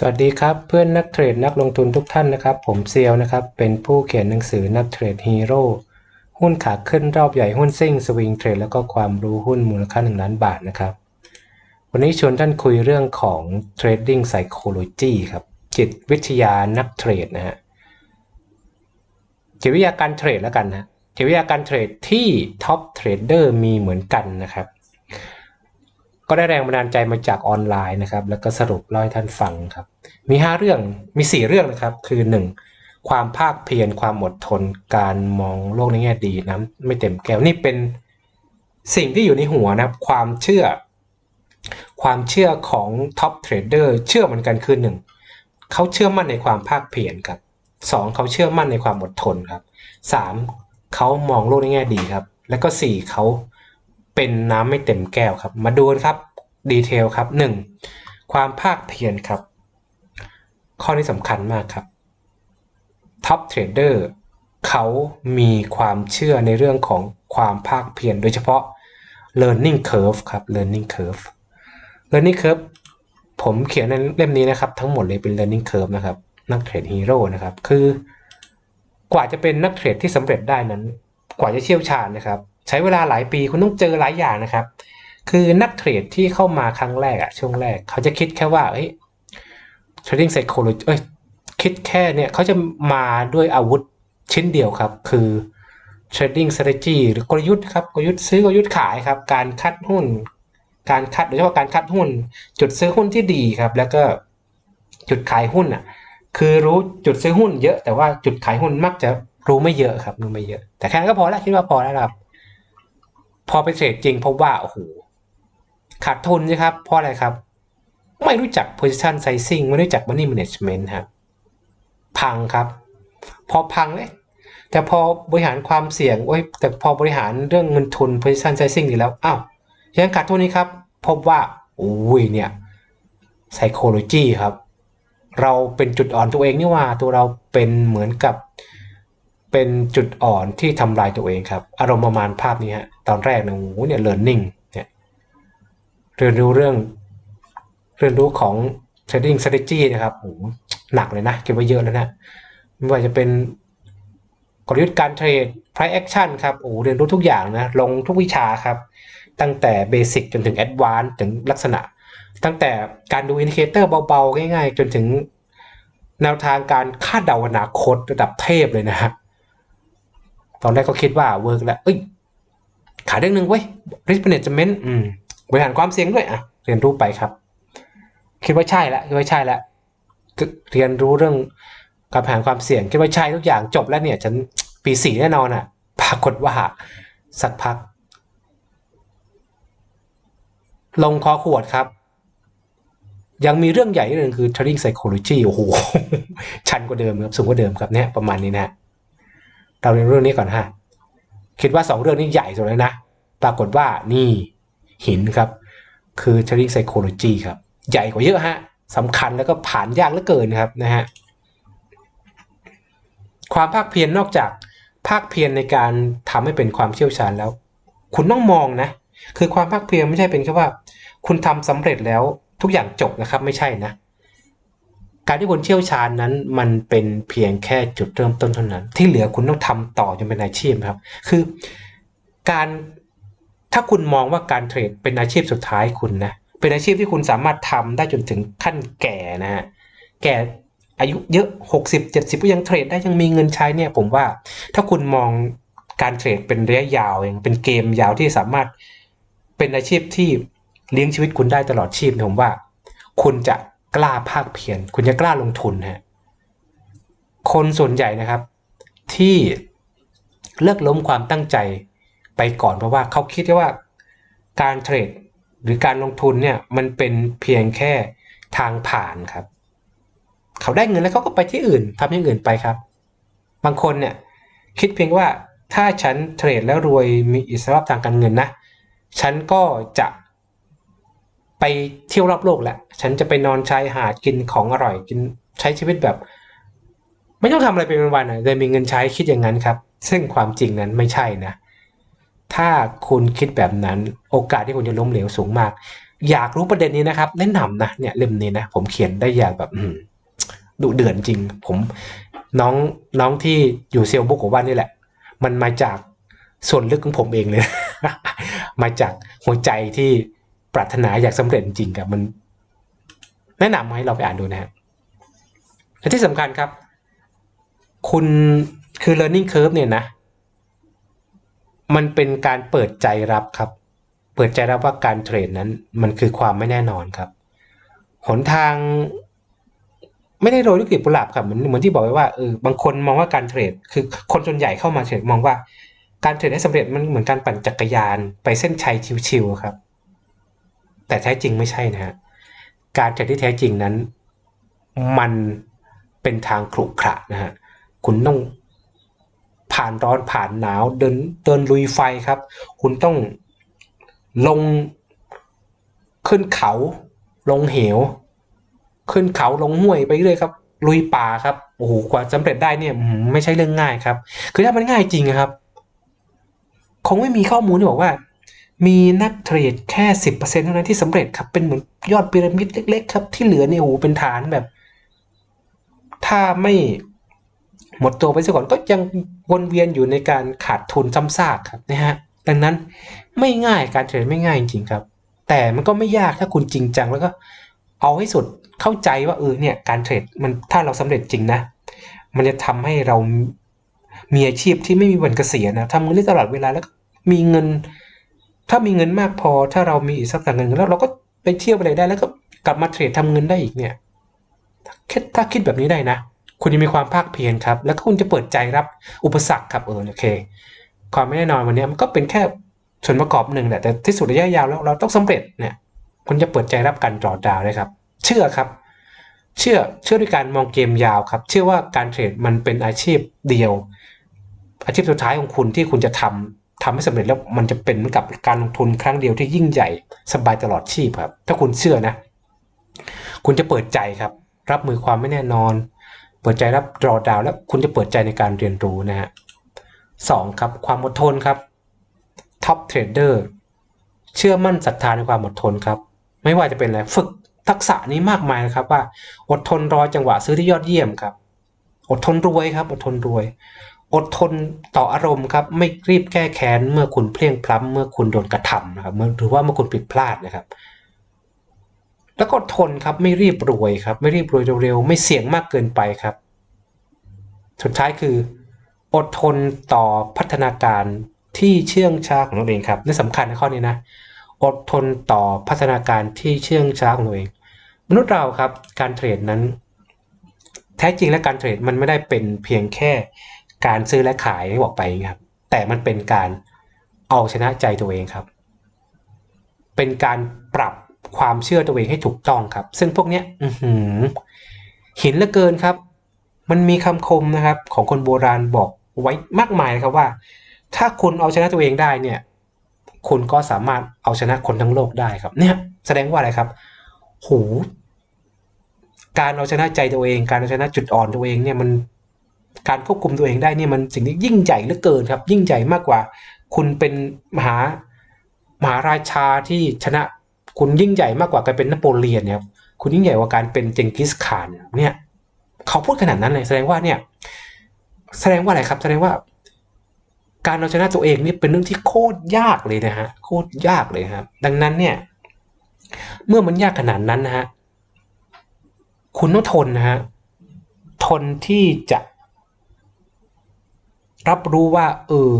สวัสดีครับเพื่อนนักเทรดนักลงทุนทุกท่านนะครับ ผมเซียวนะครับ เป็นผู้เขียนหนังสือนักเทรดฮีโร่หุ้นขาขึ้นรอบใหญ่หุ้นซิ่งสวิงเทรดแล้วก็ความรู้หุ้นมูลค่า1ล้านบาทนะครับ วันนี้ชวนท่านคุยเรื่องของ Trading Psychology ครับ จิตวิทยานักเทรดนะฮะจิตวิทยาการเทรดแล้วกันนะจิตวิทยาการเทรดที่ท็อปเทรดเดอร์มีเหมือนกันนะครับ ก็ได้แรงบันดาลใจมาจากออนไลน์นะครับ แล้วก็สรุปเล่าให้ท่านฟังครับ มี 5 เรื่องมี 4 เรื่องนะครับ คือ 1. ความภาคเพียรความอดทน การมองโลกในแง่ดีนะไม่เต็มแก้วนี่เป็นสิ่งที่อยู่ในหัวนะครับ ความเชื่อ ความเชื่อของท็อปเทรดเดอร์เชื่อเหมือนกันคือ 1. เขาเชื่อมั่นในความภาคเพียรครับ 2. เขาเชื่อมั่นในความอดทนครับ 3. เขามองโลกในแง่ดีครับ แล้วก็ 4. เขา เป็นน้ำไม่เต็มแก้วครับ มาดูกันครับดีเทลครับ 1. ความภาคเพียรครับ ข้อนี้สำคัญมากครับท็อปเทรดเดอร์เขามีความเชื่อในเรื่องของความภาคเพียรโดยเฉพาะ learning curve ครับ learning curve learning curve ผมเขียนในเล่มนี้นะครับ ทั้งหมดเลยเป็น learning curve นะครับ นักเทรดฮีโร่นะครับ คือกว่าจะเป็นนักเทรดที่สำเร็จได้นั้น กว่าจะเชี่ยวชาญนะครับ ใช้เวลาหลายปีคุณต้องเจอหลายอย่างนะครับ คือนักเทรดที่เข้ามาครั้งแรกอะช่วงแรก เขาจะคิดแค่ว่าเฮ้ย trading psychology เอ้ยคิดแค่เนี่ยเขาจะมาด้วยอาวุธชิ้นเดียวครับ คือ trading strategy หรือกลยุทธ์ครับกลยุทธ์ซื้อกลยุทธ์ขายครับ การคัดหุ้น การคัดโดยเฉพาะการคัดหุ้น จุดซื้อหุ้นที่ดีครับ แล้วก็จุดขายหุ้นอะ คือรู้จุดซื้อหุ้นเยอะแต่ว่าจุดขายหุ้นมักจะรู้ไม่เยอะครับรู้ไม่เยอะ แต่แค่นั้นก็พอแล้วคิดว่าพอแล้วครับ พอไปเทรดจริงพบว่าโอ้โหขาดทุนนะครับ เพราะอะไรครับ ไม่รู้จัก position sizing ไม่รู้จัก money management ครับพังครับ พอพังเลยแต่พอบริหารความเสี่ยงโอ้ยแต่พอบริหารเรื่องเงินทุน position sizing ดีแล้วอ้าวยังขาดทุนนี้ครับ พบว่าอุ้ยเนี่ย psychology ครับ เราเป็นจุดอ่อนตัวเองนี่ว่าตัวเราเป็นเหมือนกับเป็นจุดอ่อนที่ทำลายตัวเองครับ อารมณ์ประมาณภาพนี้ฮะ ตอนแรกนะโอ้โหเนี่ย learning เนี่ยเรียนรู้เรื่องเรียนรู้ของ trading strategy นะครับโหหนักเลยนะคิดว่าเยอะแล้วนะไม่ว่าจะเป็นกลยุทธ์การเทรด price action ครับโอ้เรียนรู้ทุกอย่างนะลงทุกวิชาครับ ตั้งแต่เบสิกจนถึง advanced ถึงลักษณะ ตั้งแต่การดูอินดิเคเตอร์เบาๆ ง่ายๆ จนถึงแนวทางการคาดเดาอนาคตระดับเทพเลยนะฮะตอนแรกก็คิดว่าเวิร์กแล้วเอ้ย ขายเรื่องหนึ่งเว้ย risk management อืมบริหารความเสี่ยงด้วยอะเรียนรู้ไปครับ คิดว่าใช่แล้วคิดว่าใช่แล้วเรียนรู้เรื่องการบริหารความเสี่ยงคิดว่าใช่ทุกอย่างจบแล้วเนี่ย ฉันปีสี่แน่นอนอะ ปรากฏว่าสักพัก ลงคอขวดครับ ยังมีเรื่องใหญ่หนึ่งคือ trading psychology โอ้โห ชันกว่าเดิมครับ สูงกว่าเดิมครับเนี่ยประมาณนี้นะ เราเรียนเรื่องนี้ก่อนฮะ คิดว่าสองเรื่องนี้ใหญ่สุดเลยนะ ปรากฏว่านี่หินครับ คือ trading psychology ครับ ใหญ่กว่าเยอะฮะสำคัญแล้วก็ผ่านยากเหลือเกินครับนะฮะความภาคเพียรนนอกจากภาคเพียรในการทำให้เป็นความเชี่ยวชาญแล้ว คุณต้องมองนะ คือความภาคเพียรไม่ใช่เป็นแค่ว่า คุณทำสำเร็จแล้วทุกอย่างจบนะครับไม่ใช่นะ การที่คุณเชี่ยวชาญนั้นมันเป็นเพียงแค่จุดเริ่มต้นเท่านั้น ที่เหลือคุณต้องทำต่อจนเป็นอาชีพครับ คือการถ้าคุณมองว่าการเทรดเป็นอาชีพสุดท้ายคุณนะเป็นอาชีพที่คุณสามารถทำได้จนถึงขั้นแก่นะฮะแก่อายุเยอะ 60 70 ก็ยังเทรดได้ยังมีเงินใช้เนี่ยผมว่า ถ้าคุณมองการเทรดเป็นระยะยาวเองเป็นเกมยาวที่สามารถเป็นอาชีพที่เลี้ยงชีวิตคุณได้ตลอดชีพผมว่า คุณจะ กล้าภาคเพียรคุณจะกล้าลงทุนฮะคนส่วนใหญ่นะครับ ที่เลิกล้มความตั้งใจไปก่อนเพราะว่าเขาคิดว่าการเทรดหรือการลงทุนเนี่ยมันเป็นเพียงแค่ทางผ่านครับ เขาได้เงินแล้วเขาก็ไปที่อื่นทำอย่างอื่นไปครับ บางคนเนี่ยคิดเพียงว่าถ้าฉันเทรดแล้วรวยมีอิสระทางการเงินนะ ฉันก็จะ ไปเที่ยวรอบโลกแหละ ฉันจะไปนอนชายหาดกินของอร่อยกินใช้ชีวิตแบบ ไม่ต้องทำอะไรเป็นวันๆนะเลยมีเงินใช้คิดอย่างนั้นครับ ซึ่งความจริงนั้นไม่ใช่นะ ถ้าคุณคิดแบบนั้น โอกาสที่คุณจะล้มเหลวสูงมาก อยากรู้ประเด็นนี้นะครับ แนะนำนะเนี่ยเล่มนี้นะผมเขียนได้อย่างแบบดุเดือดจริง ผมน้องน้องที่อยู่เซลบุกของบ้านนี่แหละ มันมาจากส่วนลึกของผมเองเลย มาจากหัวใจที่ ปรารถนาอยากสำเร็จจริงครับมัน แนะนำให้เราไปอ่านดูนะฮะและที่สำคัญครับ คุณคือ learning curve เนี่ยนะ มันเป็นการเปิดใจรับครับ เปิดใจรับว่าการเทรดนั้น มันคือความไม่แน่นอนครับ หนทางไม่ได้โรยด้วยกลีบกุหลาบครับเหมือนเหมือนที่บอกไว้ว่าเออบางคนมองว่าการเทรด คือคนส่วนใหญ่เข้ามาเทรดมองว่าการเทรดให้สำเร็จมันเหมือนการปั่นจักรยาน ไปเส้นชัยชิวๆครับ แต่แท้จริงไม่ใช่นะฮะการเทรดที่แท้จริงนั้น มันเป็นทางขรุขระนะฮะคุณต้องผ่านร้อนผ่านหนาวเดินเดินลุยไฟครับ คุณต้องลงขึ้นเขา ลงเหว ขึ้นเขาลงห้วยไปเรื่อยครับ ลุยป่าครับโอ้โหกว่าสำเร็จได้เนี่ยไม่ใช่เรื่องง่ายครับ คือถ้ามันง่ายจริงครับ คงไม่มีข้อมูลที่บอกว่า มีนักเทรดแค่สิบเปอร์เซ็นเท่านั้นที่สำเร็จครับ เป็นเหมือนยอดพีระมิดเล็ก ๆ ครับ ที่เหลือเนี่ยโอ้โหเป็นฐานแบบ ถ้าไม่หมดตัวไปซะก่อนก็ยังวนเวียนอยู่ในการขาดทุนซ้ำซากครับนะฮะดังนั้นไม่ง่ายการเทรดไม่ง่ายจริงๆครับ แต่มันก็ไม่ยากถ้าคุณจริงจังแล้วก็เอาให้สุดเข้าใจว่าเออเนี่ยการเทรดมันถ้าเราสำเร็จจริงนะ มันจะทำให้เรามีอาชีพที่ไม่มีวันเกษียณนะทำเงินได้ตลอดเวลาแล้วมีเงิน ถ้ามีเงินมากพอถ้าเรามีอีกสักต่างเงินแล้วเราก็ไปเที่ยวไปไหนได้แล้วก็กลับมาเทรดทำเงินได้อีกเนี่ยคิดถ้าคิดแบบนี้ได้นะ คุณจะมีความภาคเพียรครับ แล้วก็คุณจะเปิดใจรับอุปสรรคครับเออโอเค ความไม่แน่นอนวันนี้มันก็เป็นแค่ส่วนประกอบหนึ่งแหละแต่ที่สุดระยะยาวแล้วเราต้องสำเร็จเนี่ยคุณจะเปิดใจรับการดรอดาวเลยครับ เชื่อครับ เชื่อเชื่อด้วยการมองเกมยาวครับ เชื่อว่าการเทรดมันเป็นอาชีพเดียว อาชีพสุดท้ายของคุณที่คุณจะทำ ทำให้สำเร็จแล้วมันจะเป็นเหมือนกับการลงทุนครั้งเดียวที่ยิ่งใหญ่สบายตลอดชีพครับ ถ้าคุณเชื่อนะ คุณจะเปิดใจครับ รับมือความไม่แน่นอน เปิดใจรับดรอดาวแล้วคุณจะเปิดใจในการเรียนรู้นะฮะสองครับ ความอดทนครับท็อปเทรดเดอร์เชื่อมั่นศรัทธาในความอดทนครับ ไม่ว่าจะเป็นอะไรฝึกทักษะนี้มากมายนะครับว่า อดทนรอจังหวะซื้อที่ยอดเยี่ยมครับ อดทนรวยครับ อดทนรวย อดทนต่ออารมณ์ครับ ไม่รีบแก้แค้นเมื่อคุณเพลียงพล้ำเมื่อคุณโดนกระทำนะครับหรือว่าเมื่อคุณผิดพลาดนะครับ แล้วก็อดทนครับไม่รีบรวยครับ ไม่รีบรวยเร็วๆไม่เสี่ยงมากเกินไปครับ สุดท้ายคือ อดทนต่อพัฒนาการที่เชื่องช้าของตัวเองครับนี่สำคัญในข้อนี้นะอดทนต่อพัฒนาการที่เชื่องช้าของตัวเอง มนุษย์เราครับการเทรดนั้น แท้จริงและการเทรดมันไม่ได้เป็นเพียงแค่ การซื้อและขายที่บอกไปครับ แต่มันเป็นการเอาชนะใจตัวเองครับ เป็นการปรับความเชื่อตัวเองให้ถูกต้องครับ ซึ่งพวกเนี้ยหืหินเหลือเกินครับ มันมีคำคมนะครับ ของคนโบราณบอกไว้มากมายนะครับว่า ถ้าคุณเอาชนะตัวเองได้เนี่ย คุณก็สามารถเอาชนะคนทั้งโลกได้ครับ เนี่ย แสดงว่าอะไรครับโหการเอาชนะใจตัวเอง การเอาชนะจุดอ่อนตัวเองเนี่ยมัน การควบคุมตัวเองได้เนี่ยมันสิ่งที่ยิ่งใหญ่เหลือเกินครับ ยิ่งใหญ่มากกว่า คุณเป็นมหามหาราชาที่ชนะคุณยิ่งใหญ่มากกว่าการเป็นนโปเลียนเนี่ยครับคุณยิ่งใหญ่กว่าการเป็นเจงกิสข่านเนี่ยเขาพูดขนาดนั้นเลยแสดงว่าเนี่ยแสดงว่าอะไรครับ แสดงว่า การเอาชนะตัวเองนี่เป็นเรื่องที่โคตรยากเลยนะฮะโคตรยากเลยครับ ดังนั้นเนี่ย เมื่อมันยากขนาดนั้นนะฮะคุณต้องทนนะฮะทนที่จะ รับรู้ว่า เออ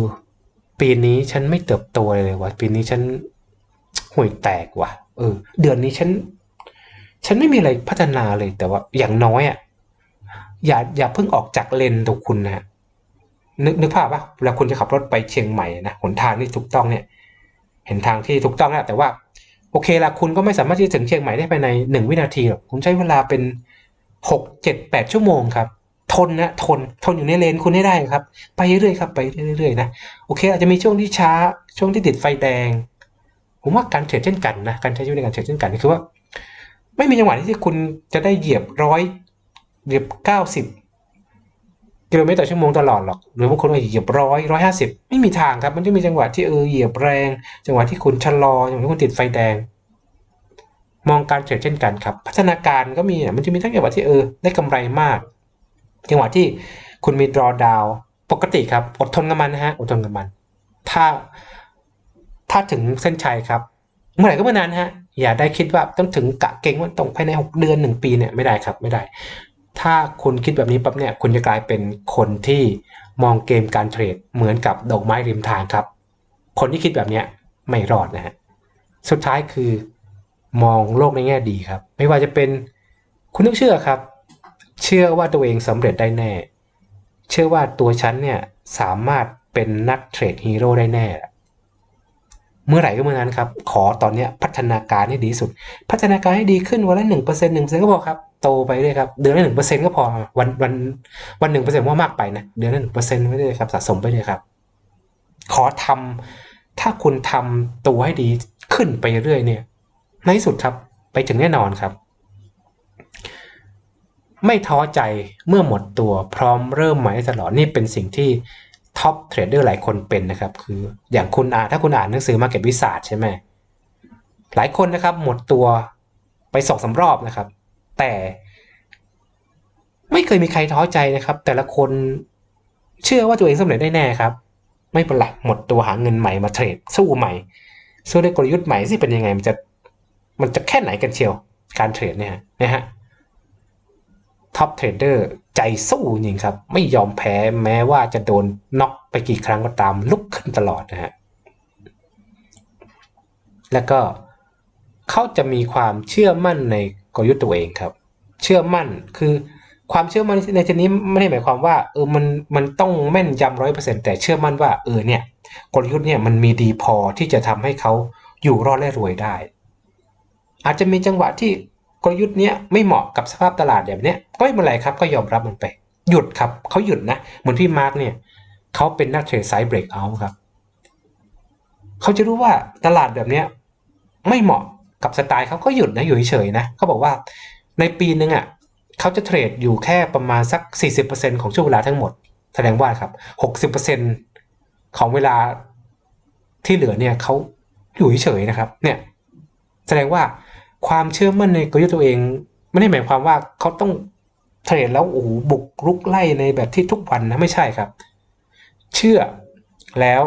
ปีนี้ฉันไม่เติบโตเลยวะปีนี้ฉันห่วยแตกว่ะ เออ เดือนนี้ฉัน ฉันไม่มีอะไรพัฒนาเลยแต่ว่าอย่างน้อยอะอย่าอย่าเพิ่งออกจากเลนตัวคุณนะฮะนึกนึกภาพว่าเวลาคุณจะขับรถไปเชียงใหม่นะหนทางที่ถูกต้องเนี่ย เห็นทางที่ถูกต้องแล้วแต่ว่า โอเคละคุณก็ไม่สามารถที่จะถึงเชียงใหม่ได้ภายในหนึ่งวินาทีหรอกคุณใช้เวลาเป็นหกเจ็ดแปดชั่วโมงครับ ทนนะทนทนอยู่ในเลนคุณให้ได้ครับ ไปเรื่อยๆครับไปเรื่อยๆนะโอเค อาจจะมีช่วงที่ช้าช่วงที่ติดไฟแดง ผมว่าการเทรดเช่นกันนะการใช้ชีวิตในการเทรดเช่นกันคือว่า ไม่มีจังหวะที่คุณจะได้เหยียบร้อยเหยียบเก้าสิบกิโลเมตรต่อชั่วโมงตลอดหรอกหรือบางคนอาจจะเหยียบร้อยร้อยห้าสิบไม่มีทางครับ มันจะมีจังหวะที่เออเหยียบแรง จังหวะที่คุณชะลอจังหวะที่คุณติดไฟแดง มองการเทรดเช่นกันครับ พัฒนาการก็มีอะมันจะมีทั้งจังหวะที่เออได้กำไรมาก จังหวะที่คุณมี draw down ปกติครับ อดทนกับมันนะฮะ อดทนกับมัน ถ้า ถ้าถึงเส้นชัยครับ เมื่อไหร่ก็เมื่อนั้นฮะ อย่าได้คิดว่าต้องถึงกะเก่งว่าต้องภายใน 6 เดือน 1 ปีเนี่ยไม่ได้ครับ ไม่ได้ ถ้าคุณคิดแบบนี้ปั๊บเนี่ย คุณจะกลายเป็นคนที่มองเกมการเทรดเหมือนกับดอกไม้ริมทางครับ คนที่คิดแบบเนี้ยไม่รอดนะฮะ สุดท้ายคือมองโลกในแง่ดีครับ ไม่ว่าจะเป็นคุณต้องเชื่อครับ เชื่อว่าตัวเองสำเร็จได้แน่ เชื่อว่าตัวฉันเนี่ยสามารถเป็นนักเทรดฮีโร่ได้แน่ เมื่อไหร่ก็เมื่อนั้นครับ ขอตอนนี้พัฒนาการให้ดีสุด พัฒนาการให้ดีขึ้นวันละหนึ่งเปอร์เซ็นต์หนึ่งเปอร์เซ็นต์ก็พอครับโตไปเรื่อยครับ เดือนละหนึ่งเปอร์เซ็นต์ก็พอวันวันวันหนึ่งเปอร์เซ็นต์ว่ามากไปนะเดือนละหนึ่งเปอร์เซ็นต์ไม่ได้ครับสะสมไปเลยครับ ขอทำถ้าคุณทำตัวให้ดีขึ้นไปเรื่อยเนี่ย ในสุดครับ ไปถึงแน่นอนครับ ไม่ท้อใจเมื่อหมดตัวพร้อมเริ่มใหม่ตลอดนี่เป็นสิ่งที่ท็อปเทรดเดอร์หลายคนเป็นนะครับ คืออย่างคุณอ่านถ้าคุณอ่านหนังสือ Market Wizard ใช่ไหมหลายคนนะครับ หมดตัวไปสองสารอบนะครับ แต่ไม่เคยมีใครท้อใจนะครับ แต่ละคนเชื่อว่าตัวเองสำเร็จได้แน่ครับ ไม่เป็นไรหมดตัวหาเงินใหม่มาเทรดสู้ใหม่สู้ด้วยกลยุทธ์ใหม่ที่เป็นยังไงมันจะมันจะแค่ไหนกันเชียวการเทรดเนี่ยนะฮะ ท็อปเทรดเดอร์ใจสู้จริงครับ ไม่ยอมแพ้แม้ว่าจะโดนน็อกไปกี่ครั้งก็ตามลุกขึ้นตลอดนะฮะแล้วก็เขาจะมีความเชื่อมั่นในกลยุทธ์ตัวเองครับ เชื่อมั่นคือความเชื่อมั่นในที่นี้ไม่ได้หมายความว่าเออมันมันต้องแม่นยำร้อยเปอร์เซ็นต์แต่เชื่อมั่นว่าเออเนี่ยกลยุทธ์เนี่ยมันมีดีพอที่จะทำให้เขาอยู่รอดและรวยได้ อาจจะมีจังหวะที่ กลยุทธ์เนี้ยไม่เหมาะกับสภาพตลาดแบบเนี้ยก็ไม่เป็นไรครับก็ยอมรับมันไป หยุดครับเขาหยุดนะ เหมือนพี่มาร์กเนี่ยเขาเป็นนักเทรดไซด์เบรกเอาครับเขาจะรู้ว่าตลาดแบบเนี้ยไม่เหมาะกับสไตล์เขาก็หยุดนะอยู่เฉยๆนะเขาบอกว่าในปีนึงอะเขาจะเทรดอยู่แค่ประมาณสัก 40%ของช่วงเวลาทั้งหมด แสดงว่าครับ 60%ของเวลาที่เหลือเนี่ยเขาอยู่เฉยๆนะครับ เนี่ย แสดงว่า ความเชื่อมั่นในกลยุทธ์ตัวเอง ไม่ได้หมายความว่าเขาต้องเทรดแล้วโอ้โหบุกรุกไล่ในแบบที่ทุกวันนะไม่ใช่ครับ เชื่อแล้ว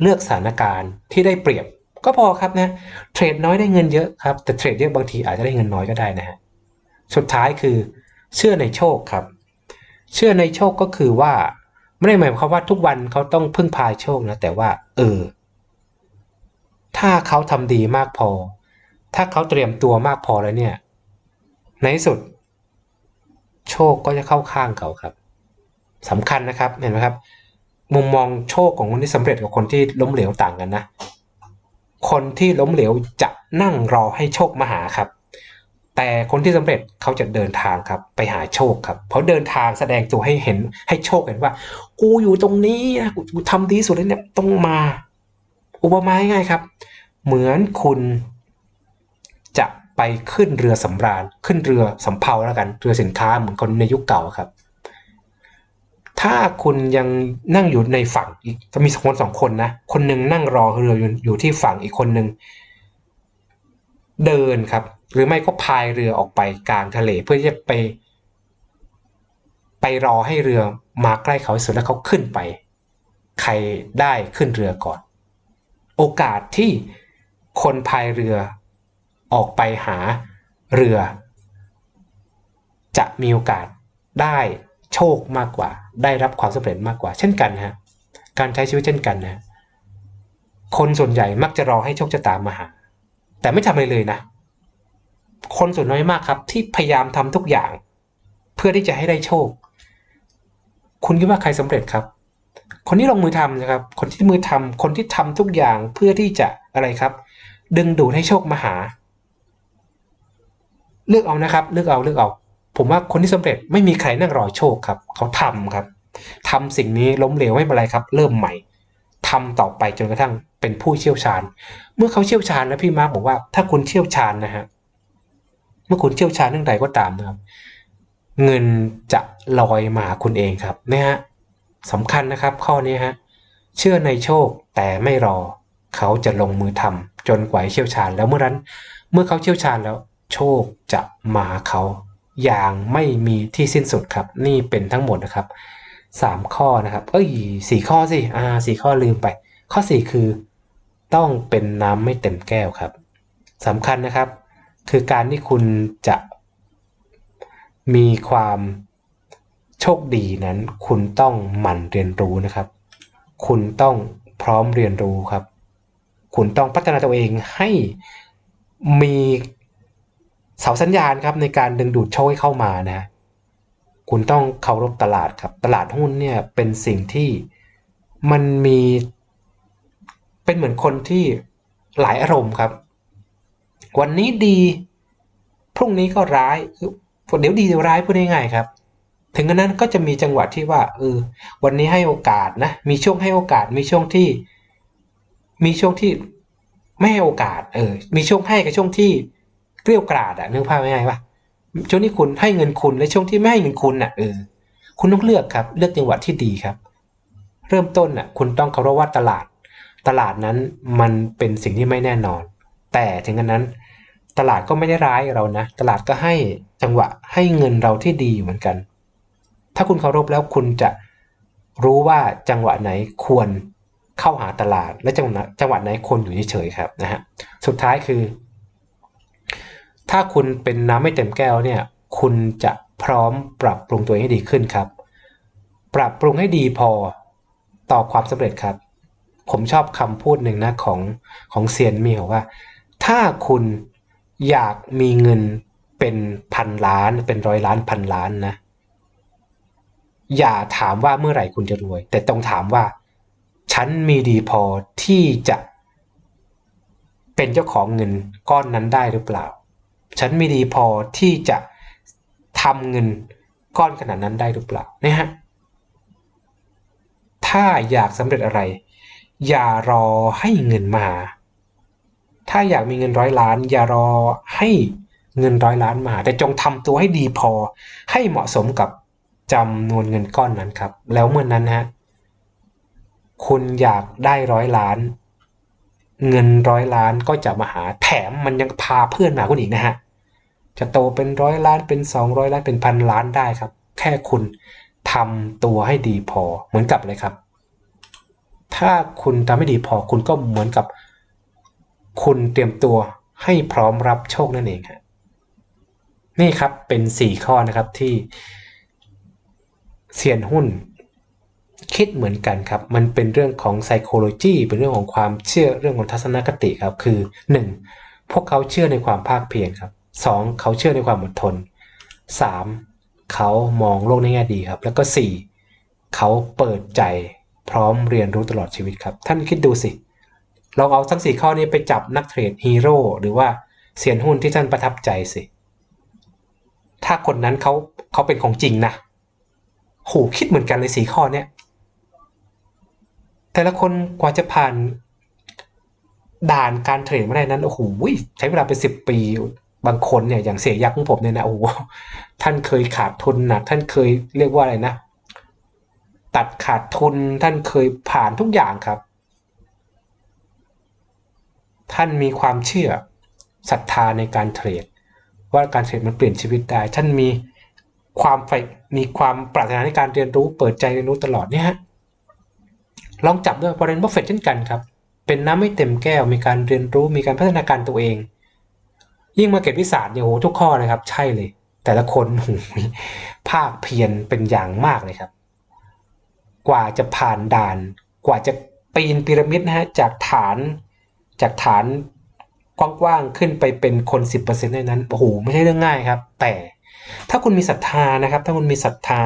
เลือกสถานการณ์ที่ได้เปรียบ ก็พอครับนะเทรดน้อยได้เงินเยอะครับ แต่เทรดเยอะบางทีอาจจะได้เงินน้อยก็ได้นะฮะสุดท้ายคือเชื่อในโชคครับ เชื่อในโชคก็คือว่าไม่ได้หมายความว่าทุกวันเขาต้องพึ่งพาโชคนะแต่ว่า เออ ถ้าเขาทำดีมากพอ ถ้าเขาเตรียมตัวมากพอแล้วเนี่ย ในที่สุด โชคก็จะเข้าข้างเขาครับสำคัญนะครับเห็นไหมครับ มุมมองโชคของคนที่สำเร็จกับคนที่ล้มเหลวต่างกันนะ คนที่ล้มเหลวจะนั่งรอให้โชคมาหาครับ แต่คนที่สำเร็จเขาจะเดินทางครับ ไปหาโชคครับเขาะเดินทางแสดงตัวให้เห็นให้โชคเห็นว่า กูอยู่ตรงนี้นะกูทำดีสุดแล้วเนี่ยต้องมา อุปมาง่ายๆครับ เหมือนคุณ จะไปขึ้นเรือสำราญ ขึ้นเรือสำเภาแล้วกัน เรือสินค้าเหมือนคนในยุคเก่าครับ ถ้าคุณยังนั่งอยู่ในฝั่งอีกจะมีสองคนสองคนนะ คนหนึ่งนั่งรอเรืออยู่ที่ฝั่งอีกคนหนึ่งเดินครับ หรือไม่ก็พายเรือออกไปกลางทะเลเพื่อที่จะไป ไปรอให้เรือมาใกล้เขาสุดแล้วเขาขึ้นไป ใครได้ขึ้นเรือก่อน โอกาสที่คนพายเรือ ออกไปหาเรือ จะมีโอกาสได้โชคมากกว่า ได้รับความสำเร็จมากกว่า เช่นกันฮะการใช้ชีวิตเช่นกันนะคนส่วนใหญ่มักจะรอให้โชคชะตามาหา แต่ไม่ทำอะไรเลยนะ คนส่วนน้อยมากครับ ที่พยายามทำทุกอย่าง เพื่อที่จะให้ได้โชค คุณคิดว่าใครสำเร็จครับ คนที่ลงมือทำนะครับ คนที่มือทำคนที่ทำทุกอย่างเพื่อที่จะอะไรครับ ดึงดูดให้โชคมาหา เลือกเอานะครับ เลือกเอาเลือกเอา ผมว่าคนที่สำเร็จไม่มีใครนั่งรอโชคครับ เขาทำครับทำสิ่งนี้ล้มเหลวไม่เป็นไรครับ เริ่มใหม่ทำต่อไปจนกระทั่งเป็นผู้เชี่ยวชาญ เมื่อเขาเชี่ยวชาญแล้วพี่มาร์กบอกว่าถ้าคุณเชี่ยวชาญนะฮะเมื่อคุณเชี่ยวชาญเรื่องใดก็ตามนะครับ เงินจะลอยมาคุณเองครับนะฮะสำคัญนะครับ ข้อนี้ฮะเชื่อในโชคแต่ไม่รอ เขาจะลงมือทำจนกว่าเชี่ยวชาญแล้วเมื่อนั้น เมื่อเขาเชี่ยวชาญแล้ว โชคจะมาเขาอย่างไม่มีที่สิ้นสุดครับ นี่เป็นทั้งหมดนะครับสามข้อนะครับ เอ้ยสี่ข้อสิอ่าสี่ข้อลืมไป ข้อสี่คือต้องเป็นน้ำไม่เต็มแก้วครับสำคัญนะครับ คือการที่คุณจะมีความโชคดีนั้น คุณต้องหมั่นเรียนรู้นะครับ คุณต้องพร้อมเรียนรู้ครับ คุณต้องพัฒนาตัวเองให้มี เสาสัญญาณครับในการดึงดูดโชคให้เข้ามานะ คุณต้องเคารพตลาดครับ ตลาดหุ้นเนี่ยเป็นสิ่งที่มันมีเป็นเหมือนคนที่หลายอารมณ์ครับ วันนี้ดี พรุ่งนี้ก็ร้ายเดี๋ยวดีเดี๋ยวร้ายพูดง่ายๆครับ ถึงกระนั้นก็จะมีจังหวะที่ว่าเออวันนี้ให้โอกาสนะ มีช่วงให้โอกาส มีช่วงที่ มีช่วงที่ไม่ให้โอกาส เออ มีช่วงให้กับช่วงที่ เกลี้ยวกราดอะนึกภาพง่ายๆปะช่วงที่คุณให้เงินคุณและช่วงที่ไม่ให้เงินคุณอะเออคุณต้องเลือกครับ เลือกจังหวะที่ดีครับ เริ่มต้นอะคุณต้องเคารพว่าตลาด ตลาดนั้นมันเป็นสิ่งที่ไม่แน่นอน แต่ถึงกระนั้น ตลาดก็ไม่ได้ร้ายเรานะ ตลาดก็ให้จังหวะให้เงินเราที่ดีอยู่เหมือนกัน ถ้าคุณเคารพแล้วคุณจะรู้ว่าจังหวะไหนควรเข้าหาตลาด และจังหวะจังหวะไหนควรอยู่เฉยๆครับนะฮะสุดท้ายคือ ถ้าคุณเป็นน้ำไม่เต็มแก้วเนี่ย คุณจะพร้อมปรับปรุงตัวเองให้ดีขึ้นครับ ปรับปรุงให้ดีพอต่อความสำเร็จครับ ผมชอบคำพูดหนึ่งนะของของเซียนมีบอกว่า ถ้าคุณอยากมีเงินเป็นพันล้านเป็นร้อยล้านพันล้านนะ อย่าถามว่าเมื่อไหร่คุณจะรวย แต่ต้องถามว่า ฉันมีดีพอที่จะเป็นเจ้าของเงินก้อนนั้นได้หรือเปล่า ฉันมีดีพอที่จะทำเงินก้อนขนาดนั้นได้หรือเปล่านะฮะถ้าอยากสำเร็จอะไร อย่ารอให้เงินมา ถ้าอยากมีเงินร้อยล้าน อย่ารอให้เงินร้อยล้านมา แต่จงทำตัวให้ดีพอ ให้เหมาะสมกับจำนวนเงินก้อนนั้นครับ แล้วเมื่อนนั้นฮะคุณอยากได้ร้อยล้าน เงินร้อยล้านก็จะมาหาแถมมันยังพาเพื่อนมาคุณอีกนะฮะจะโตเป็นร้อยล้านเป็นสองร้อยล้านเป็นพันล้านได้ครับ แค่คุณทำตัวให้ดีพอเหมือนกับเลยครับ ถ้าคุณทำให้ดีพอคุณก็เหมือนกับ คุณเตรียมตัวให้พร้อมรับโชคนั่นเองฮะนี่ครับเป็น 4 ข้อนะครับที่เซียนหุ้น คิดเหมือนกันครับ มันเป็นเรื่องของ psychology เป็นเรื่องของความเชื่อเรื่องของทัศนคติครับ คือ 1. พวกเขาเชื่อในความภาคเพียรครับ 2. เขาเชื่อในความอดทน 3. เขามองโลกในแง่ดีครับ แล้วก็ 4. เขาเปิดใจพร้อมเรียนรู้ตลอดชีวิตครับ ท่านคิดดูสิ ลองเอาทั้งสี่ข้อนี้ไปจับนักเทรดฮีโร่หรือว่าเซียนหุ้นที่ท่านประทับใจสิ ถ้าคนนั้นเขาเขาเป็นของจริงนะโหคิดเหมือนกันเลยสี่ข้อเนี้ย แต่ละคนกว่าจะผ่านด่านการเทรดมาได้นั้นโอ้โหใช้เวลาเป็นสิบปีบางคนเนี่ยอย่างเสียยักษ์ของผมเนี่ยนะโอ้โหท่านเคยขาดทุนหนักท่านเคยเรียกว่าอะไรนะ ตัดขาดทุนท่านเคยผ่านทุกอย่างครับ ท่านมีความเชื่อศรัทธาในการเทรด ว่าการเทรดมันเปลี่ยนชีวิตได้ ท่านมีความใฝ่มีความปรารถนาในการเรียนรู้เปิดใจเรียนรู้ตลอดเนี่ยฮะ ลองจับด้วยบร r เ n นบัฟเฟตเช่นกันครับ เป็นน้ำไม่เต็มแก้ว มีการเรียนรู้ มีการพัฒนาการตัวเอง ยิ่งมาเก็ตวิสาสเนี่ยโหทุกข้อนะครับ ใช่เลย แต่ละคนโหภาคเพียรเป็นอย่างมากเลยครับ กว่าจะผ่านด่าน กว่าจะปีนพีระมิดนะฮะ จากฐาน จากฐานกว้างๆขึ้นไปเป็นคน 10%ในนั้น โอ้โห ไม่ใช่เรื่องง่ายครับ แต่ถ้าคุณมีศรัทธานะครับ ถ้าคุณมีศรัทธา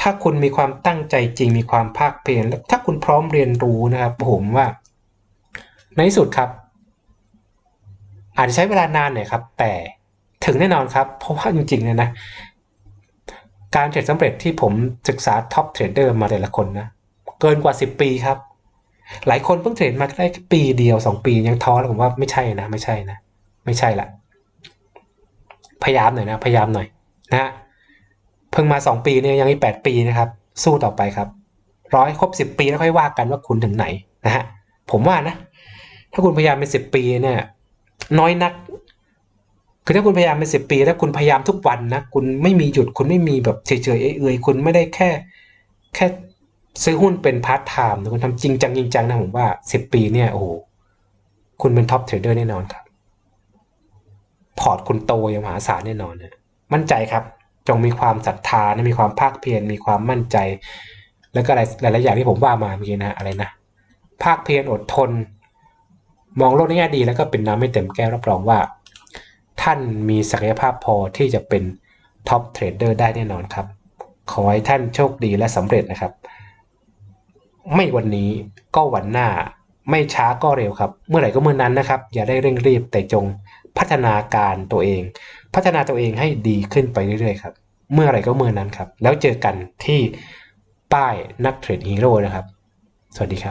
ถ้าคุณมีความตั้งใจจริงมีความภาคเพียรถ้าคุณพร้อมเรียนรู้นะครับผมว่า ในที่สุดครับ อาจจะใช้เวลานานหน่อยครับ แต่ถึงแน่นอนครับ เพราะว่าจริงๆเนี่ยนะ การเทรดสำเร็จที่ผมศึกษาท็อปเทรดเดอร์มาแต่ละคนนะเกินกว่า 10 ปีครับ หลายคนเพิ่งเทรดมาได้ปีเดียว 2 ปียังท้อแล้วผมว่าไม่ใช่นะ ไม่ใช่นะ ไม่ใช่ละพยายามหน่อยนะ พยายามหน่อยนะฮะ เพิ่งมา 2 ปีเนี่ยยังมี8ปีนะครับ สู้ต่อไปครับ ร้อยครบ 10 ปีแล้วค่อยว่ากันว่าคุณถึงไหนนะฮะผมว่านะ ถ้าคุณพยายามเป็น 10 ปีเนี่ย น้อยนัก คือถ้าคุณพยายามเป็นสิบปี ถ้าคุณพยายามทุกวันนะ คุณไม่มีหยุดคุณไม่มีแบบเฉยๆเอื่อยๆคุณไม่ได้แค่แค่ซื้อหุ้นเป็นพาร์ทไทม์คุณทำจริงจังจริงจังนะผมว่าสิบปีเนี่ยโอ้โหคุณเป็นท็อปเทรดเดอร์แน่นอนครับ พอร์ตคุณโตอย่างมหาศาลแน่นอนนะมั่นใจครับ จงมีความศรัทธานะมีความภาคเพียรมีความมั่นใจ แล้วก็อะไรหลายๆอย่างที่ผมว่ามาเมื่อกี้นะอะไรนะภาคเพียรอดทน มองโลกในแง่ดีแล้วก็เป็นน้ำไม่เต็มแก้วรับรองว่า ท่านมีศักยภาพพอที่จะเป็นท็อปเทรดเดอร์ได้แน่นอนครับ ขอให้ท่านโชคดีและสำเร็จนะครับ ไม่วันนี้ก็วันหน้าไม่ช้าก็เร็วครับ เมื่อไหร่ก็เมื่อนั้นนะครับ อย่าได้เร่งรีบแต่จงพัฒนาการตัวเอง พัฒนาตัวเองให้ดีขึ้นไปเรื่อยๆครับเมื่อไรก็เมื่อนั้นครับ แล้วเจอกันที่ป้ายนักเทรดฮีโร่นะครับ สวัสดีครับ